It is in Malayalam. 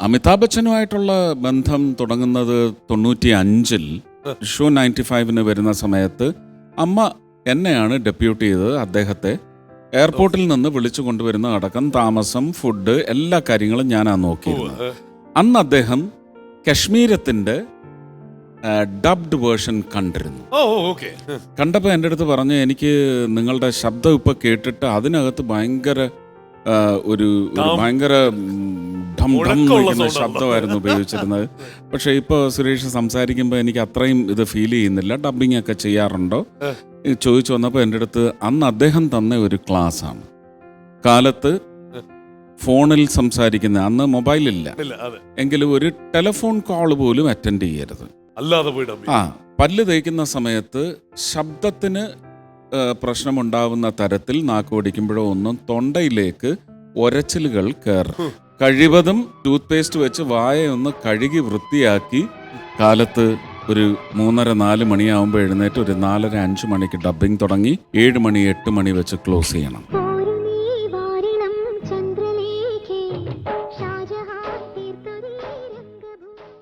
അമിതാഭ് ബച്ചനുമായിട്ടുള്ള ബന്ധം തുടങ്ങുന്നത് തൊണ്ണൂറ്റി അഞ്ചിൽ ഷോ നയന്റി ഫൈവിന് വരുന്ന സമയത്ത് അമ്മ എന്നെയാണ് ഡെപ്യൂട്ട് ചെയ്തത് അദ്ദേഹത്തെ. എയർപോർട്ടിൽ നിന്ന് വിളിച്ചു കൊണ്ടുവരുന്ന അടക്കം താമസം ഫുഡ് എല്ലാ കാര്യങ്ങളും ഞാനാ നോക്കിയിരുന്നത്. അന്ന് അദ്ദേഹം കശ്മീരത്തിന്റെ ഡബ്ഡ് വേർഷൻ കണ്ടിരുന്നു. കണ്ടപ്പോൾ എന്റെ അടുത്ത് പറഞ്ഞു എനിക്ക് നിങ്ങളുടെ ശബ്ദം ഇപ്പൊ കേട്ടിട്ട് അതിനകത്ത് ഭയങ്കര ഒരു ഭയങ്കര ധം ഢം വിളിക്കുന്ന ശബ്ദമായിരുന്നു ഉപയോഗിച്ചിരുന്നത്. പക്ഷേ ഇപ്പോൾ സുരേഷ് സംസാരിക്കുമ്പോൾ എനിക്ക് അത്രയും ഇത് ഫീൽ ചെയ്യുന്നില്ല. ഡബിങ് ഒക്കെ ചെയ്യാറുണ്ടോ? ചോദിച്ചു വന്നപ്പോൾ എന്റെ അടുത്ത് അന്ന് അദ്ദേഹം തന്ന ഒരു ക്ലാസ് ആണ്. കാലത്ത് ഫോണിൽ സംസാരിക്കുന്ന അന്ന് മൊബൈലില്ല എങ്കിലും ഒരു ടെലിഫോൺ കോൾ പോലും അറ്റൻഡ് ചെയ്യരുത്. അല്ലാതെ ആ പല്ല് തേക്കുന്ന സമയത്ത് ശബ്ദത്തിന് പ്രശ്നമുണ്ടാവുന്ന തരത്തിൽ നാക്ക് പിടിക്കുമ്പോഴോ ഒന്നും തൊണ്ടയിലേക്ക് ഒരച്ചിലുകൾ കയറും കഴിവതും ടൂത്ത് പേസ്റ്റ് വെച്ച് വായ ഒന്ന് കഴുകി വൃത്തിയാക്കി കാലത്ത് ഒരു മൂന്നര നാല് മണിയാവുമ്പോൾ എഴുന്നേറ്റ് ഒരു നാലര അഞ്ച് മണിക്ക് ഡബ്ബിംഗ് തുടങ്ങി. ഏഴ് മണി എട്ട് മണി വെച്ച് ക്ലോസ് ചെയ്യണം.